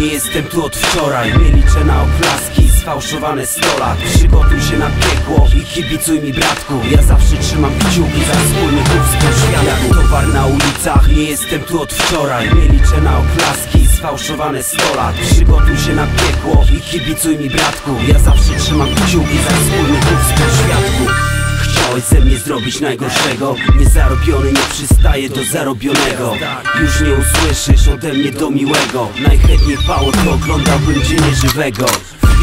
jestem tu od wczoraj. Nie liczę na oklaski, sfałszowane 100 lat Przygotuj się na piekło i kibicuj mi bratku. Ja zawsze trzymam kciuki za wspólny duch świata Jak towar na ulicach, nie jestem tu od wczoraj. Nie liczę na oklaski, sfałszowane 100 lat Przygotuj się na piekło i kibicuj mi bratku. Ja zawsze trzymam kciuki za wspólny duch światku Chciałeś ze mnie zrobić najgorszego. Niezarobiony nie przystaje do zarobionego. Już nie usłyszysz ode mnie do miłego. Najchętniej pało to oglądałbym cię nieżywego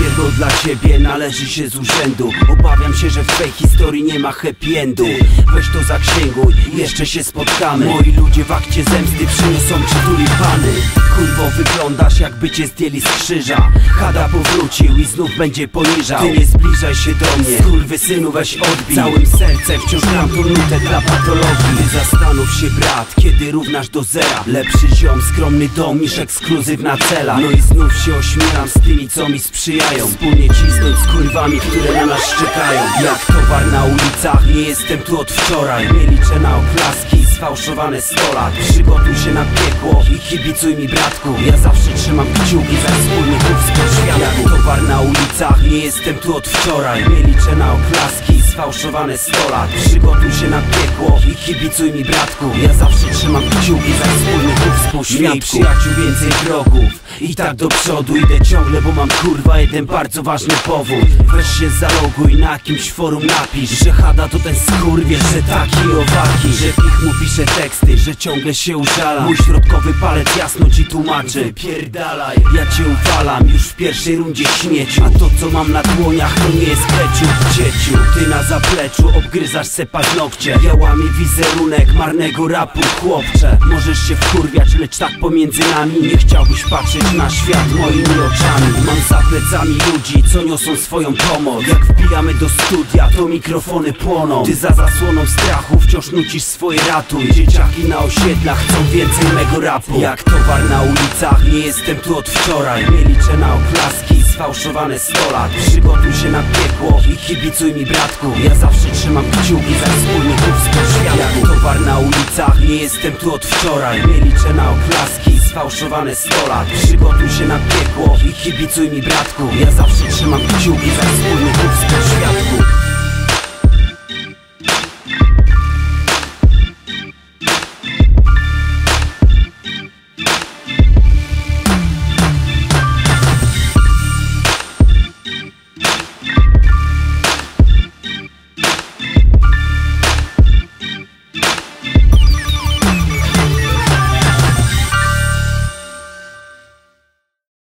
Pierdol dla ciebie należy się z urzędu. Obawiam się, że w twej historii nie ma happy endu. Weź to zaksięguj, jeszcze się spotkamy. Moi ludzie w akcie zemsty przyniosą ci tulipany. Kurwo wyglądasz jakby cię zdjęli z krzyża. Hada powrócił i znów będzie poniżał. Ty nie zbliżaj się do mnie, skurwysynu weź odbij. Całym sercem wciąż gram tą nutę dla patologii. Ty zastanów się brat, kiedy równasz do zera. Lepszy ziom, skromny dom niż ekskluzywna cela. No i znów się ośmielam z tymi co mi sprzyjają Wspólnie cisnąć z kurwami, które na nas czekają Jak towar na ulicach, nie jestem tu od wczoraj. Nie liczę na oklaski, sfałszowane 100 lat Przygotuj się na piekło i kibicuj mi bratku. Ja zawsze trzymam kciuki za wspólny duch świata Jak towar na ulicach, nie jestem tu od wczoraj. Nie liczę na oklaski, sfałszowane 100 lat Przygotuj się na piekło i kibicuj mi bratku. Ja zawsze trzymam kciuki za wspólny duch współświatku Mniej przyjaciół, więcej wrogów I tak do przodu idę ciągle, bo mam kurwa jeden bardzo ważny powód. Weź się zaloguj na jakimś forum napisz Że Hada to ten skurwiel, że taki owaki Że ich mu pisze teksty, że ciągle się użala. Mój środkowy palec jasno ci tłumaczy. Wypierdalaj, ja cię uwalam już w pierwszej rundzie śmieciu. A to co mam na dłoniach to nie jest kleciu Dzieciu, ty na zapleczu obgryzasz se paznokcie. Ja łamię wizerunek marnego rapu chłopcze. Możesz się wkurwiać, lecz tak pomiędzy nami Nie chciałbyś patrzeć na świat moimi oczami. Mam za plecami ludzi, co niosą swoją pomoc Jak wbijamy do studia, to mikrofony płoną. Ty za zasłoną strachu wciąż nucisz swoje ratuj Dzieciaki na osiedlach chcą więcej mego rapu. Jak towar na ulicach, nie jestem tu od wczoraj. Nie liczę na oklaski, sfałszowane 100 lat Przygotuj się na piekło i kibicuj mi bratku. Ja zawsze trzymam kciuki za wspólny duch Jak towar na ulicach, nie jestem tu od wczoraj. Nie liczę na oklaski, sfałszowane 100 lat Przygotuj się na piekło i kibicuj mi bratku. Ja zawsze trzymam kciuki za wspólny światku